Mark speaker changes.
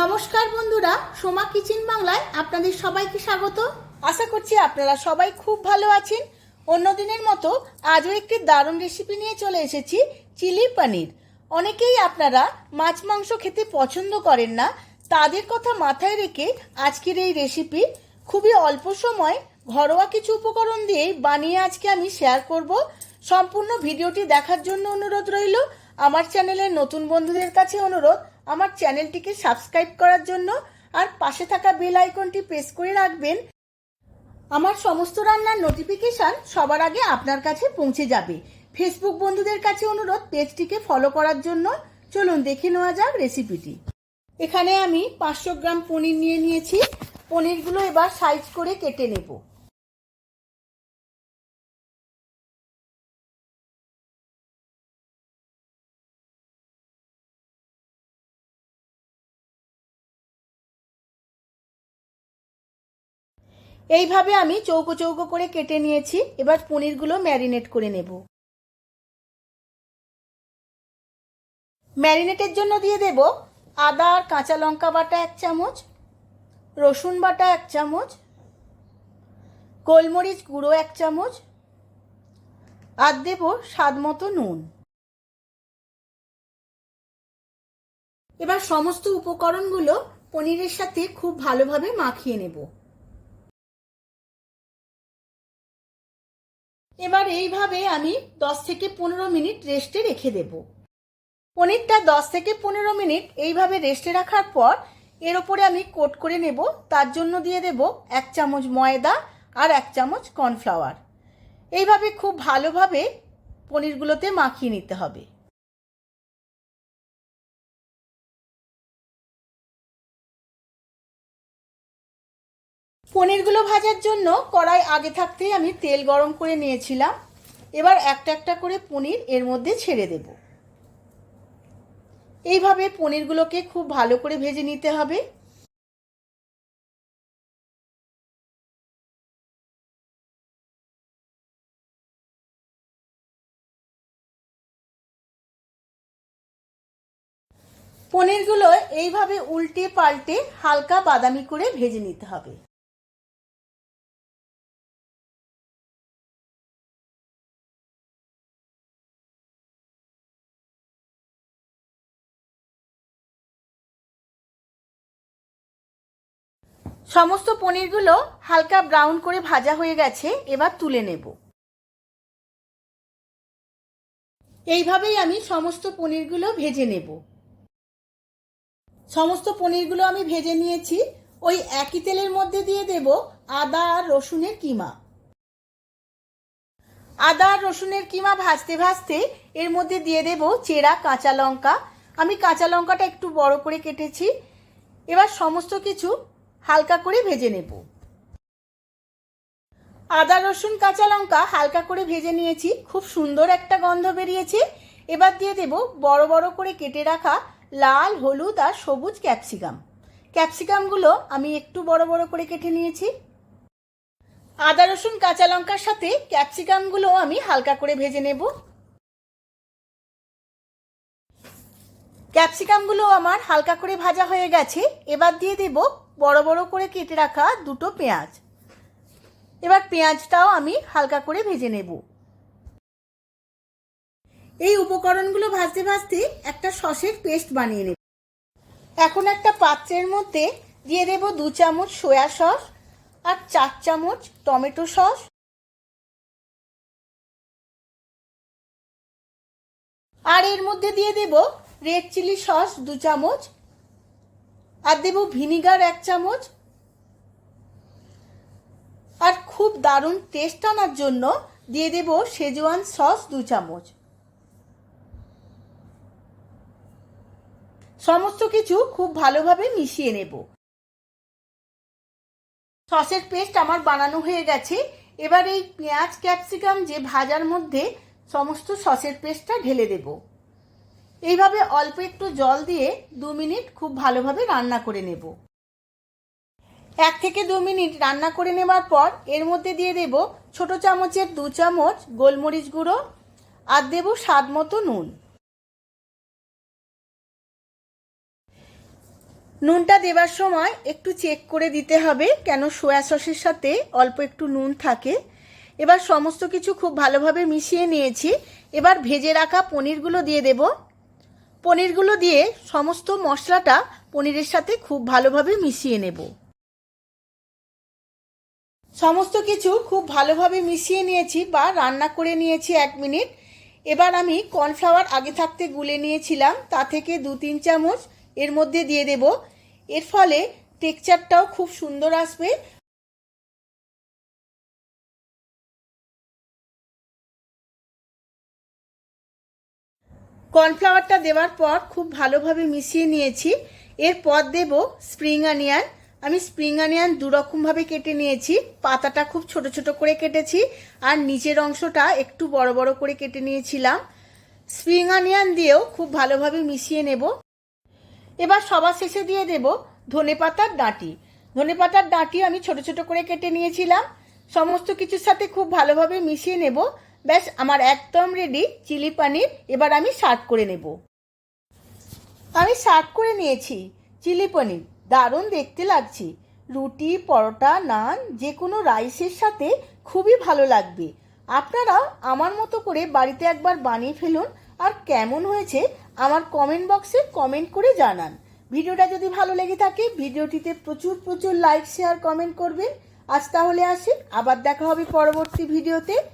Speaker 1: নমস্কার বন্ধুরা, সোমা কিচেন বাংলায় আপনাদের সবাইকে স্বাগত। আশা করছি আপনারা সবাই খুব ভালো আছেন। অন্য দিনের মতো আজও একটি দারুণ রেসিপি নিয়ে চলে এসেছি, চিলি পনির। অনেকেই আপনারা মাছ, মাংস খেতে পছন্দ করেন না, তাদের কথা মাথায় রেখে আজকের এই রেসিপি খুবই অল্প সময় ঘরোয়া কিছু উপকরণ দিয়েই বানিয়ে আজকে আমি শেয়ার করব। সম্পূর্ণ ভিডিওটি দেখার জন্য অনুরোধ রইল। আমার চ্যানেলের নতুন বন্ধুদের কাছে অনুরোধ আমার চ্যানেলটিকে সাবস্ক্রাইব করার জন্য আর পাশে থাকা বেল আইকনটি প্রেস করে রাখবেন। আমার সমস্ত রান্নার নোটিফিকেশন সবার আগে আপনার কাছে পৌঁছে যাবে। ফেসবুক বন্ধুদের কাছে অনুরোধ পেজটিকে ফলো করার জন্য। চলুন দেখে নেওয়া যাক রেসিপিটি এখানে আমি পাঁচশো গ্রাম পনির নিয়ে নিয়েছি। পনিরগুলো এবার সাইজ করে কেটে নেব। এইভাবে আমি চৌকো চৌকো করে কেটে নিয়েছি। এবার পনিরগুলো ম্যারিনেট করে নেব। ম্যারিনেটের জন্য দিয়ে দেব আদা আর কাঁচা লঙ্কা বাটা এক চামচ, রসুন বাটা এক চামচ, গোলমরিচ গুঁড়ো এক চামচ, আর দেব স্বাদ মতো নুন। এবার সমস্ত উপকরণগুলো পনিরের সাথে খুব ভালোভাবে মাখিয়ে নেব। এবার এইভাবে আমি দশ থেকে পনেরো মিনিট রেস্টে রেখে দেব। পনিরটা দশ থেকে পনেরো মিনিট এইভাবে রেস্টে রাখার পর এর ওপরে আমি কোট করে নেব। তার জন্য দিয়ে দেব এক চামচ ময়দা আর এক চামচ কর্নফ্লাওয়ার। এইভাবে খুব ভালোভাবে পনিরগুলোতে মাখিয়ে নিতে হবে। পনিরগুলো ভাজার জন্য কড়াই আগে থাকতেই আমি তেল গরম করে নিয়েছিলাম। এবার একটা একটা করে পনির এর মধ্যে ছেড়ে দেব। এইভাবে পনিরগুলোকে খুব ভালো করে ভেজে নিতে হবে। পনিরগুলো এইভাবে উল্টে পাল্টে হালকা বাদামি করে ভেজে নিতে হবে। সমস্ত পনিরগুলো হালকা ব্রাউন করে ভাজা হয়ে গেছে, এবার তুলে নেব। এইভাবেই আমি সমস্ত পনিরগুলো ভেজে নেব। সমস্ত পনিরগুলো আমি ভেজে নিয়েছি। ওই একই তেলের মধ্যে দিয়ে দেব আদা আর রসুনের কিমা। আদা আর রসুনের কিমা ভাজতে ভাজতে এর মধ্যে দিয়ে দেব চেরা কাঁচা লঙ্কা। আমি কাঁচা লঙ্কাটা একটু বড় করে কেটেছি। এবার সমস্ত কিছু হালকা করে ভেজে নেব। আদা, রসুন, কাঁচা লঙ্কা হালকা করে ভেজে নিয়েছি। খুব সুন্দর একটা গন্ধ বেরিয়েছে। এবার দিয়ে দেব বড় বড় করে কেটে রাখা লাল, হলুদ আর সবুজ ক্যাপসিকাম। ক্যাপসিকামগুলো আমি একটু বড় বড় করে কেটে নিয়েছি। আদা, রসুন, কাঁচা লঙ্কার সাথে ক্যাপসিকামগুলো আমি হালকা করে ভেজে নেব। ক্যাপসিকামগুলো আমার হালকা করে ভাজা হয়ে গেছে, এবার দিয়ে দেব বড় বড় করে কেটে রাখা দুটো পেঁয়াজ। এবার পেঁয়াজটাও আমি হালকা করে ভেজে নেব। এই উপকরণগুলো ভাজতে ভাজতে একটা সসের পেস্ট বানিয়ে নেব। এখন একটা পাত্রের মধ্যে দিয়ে দেব দু চামচ সয়া সস আর চার চামচ টমেটো সস। আর এর মধ্যে দিয়ে দেব রেড চিলি সস দু চামচ। আর দেব ভিনিগার এক চামচ। আর খুব দারুণ টেস্ট আনার জন্য দিয়ে দেব শেজওয়ান সস দু চামচ। সমস্ত কিছু খুব ভালোভাবে মিশিয়ে নেব। সসের পেস্ট আমার বানানো হয়ে গেছে। এবার এই পেঁয়াজ ক্যাপসিকাম যে ভাজার মধ্যে সমস্ত সসের পেস্টটা ঢেলে দেব। এইভাবে অল্প একটু জল দিয়ে দু মিনিট খুব ভালোভাবে রান্না করে নেব। এক থেকে দু মিনিট রান্না করে নেবার পর এর মধ্যে দিয়ে দেব ছোট চামচের দু চামচ গোলমরিচ গুঁড়ো আর দেব স্বাদ মতো নুন। নুনটা দেবার সময় একটু চেক করে দিতে হবে কেন সোয়া সসের সাথে অল্প একটু নুন থাকে। এবার সমস্ত কিছু খুব ভালোভাবে মিশিয়ে নিয়েছি। এবার ভেজে রাখা পনিরগুলো দিয়ে দেব। পনিরগুলো দিয়ে সমস্ত মশলাটা পনিরের সাথে খুব ভালোভাবে মিশিয়ে নেব। সমস্ত কিছু খুব ভালোভাবে মিশিয়ে নিয়েছি বা রান্না করে নিয়েছি এক মিনিট। এবার আমি কর্নফ্লাওয়ার আগে থাকতে গুলে নিয়েছিলাম, তা থেকে দু তিন চামচ এর মধ্যে দিয়ে দেব। এর ফলে টেক্সচারটাও খুব সুন্দর আসবে। কর্নফ্লাওয়ারটা দেওয়ার পর খুব ভালোভাবে মিশিয়ে নিয়েছি। এরপর দেব স্প্রিং অনিয়ন। আমি স্প্রিং অনিয়ন দুরকমভাবে কেটে নিয়েছি। পাতাটা খুব ছোট ছোট করে কেটেছি আর নিচের অংশটা একটু বড় বড় করে কেটে নিয়েছিলাম। স্প্রিং অনিয়ন দিয়েও খুব ভালোভাবে মিশিয়ে নেব। এবার সবার শেষে দিয়ে দেব ধনে পাতার ডাঁটি। ধনে পাতার ডাঁটি আমি ছোট ছোট করে কেটে নিয়েছিলাম। সমস্ত কিছুর সাথে খুব ভালোভাবে মিশিয়ে নেব। ব্যাস, আমার একদম রেডি চিলি পানির, এবার আমি সার্ভ করে নেব। আমি সার্ভ করে নিয়েছি চিলি পনির। দারুণ দেখতে লাগছে। রুটি, পরোটা, নান, যে কোনো রাইসের সাথে খুবই ভালো লাগবে। আপনারাও আমার মতো করে বাড়িতে একবার বানিয়ে ফেলুন আর কেমন হয়েছে আমার কমেন্ট বক্সে কমেন্ট করে জানান। ভিডিওটা যদি ভালো লেগে থাকে, ভিডিওটিতে প্রচুর প্রচুর লাইক শেয়ার কমেন্ট করবেন। আজ তাহলে আসি, আবার দেখা হবে পরবর্তী ভিডিওতে।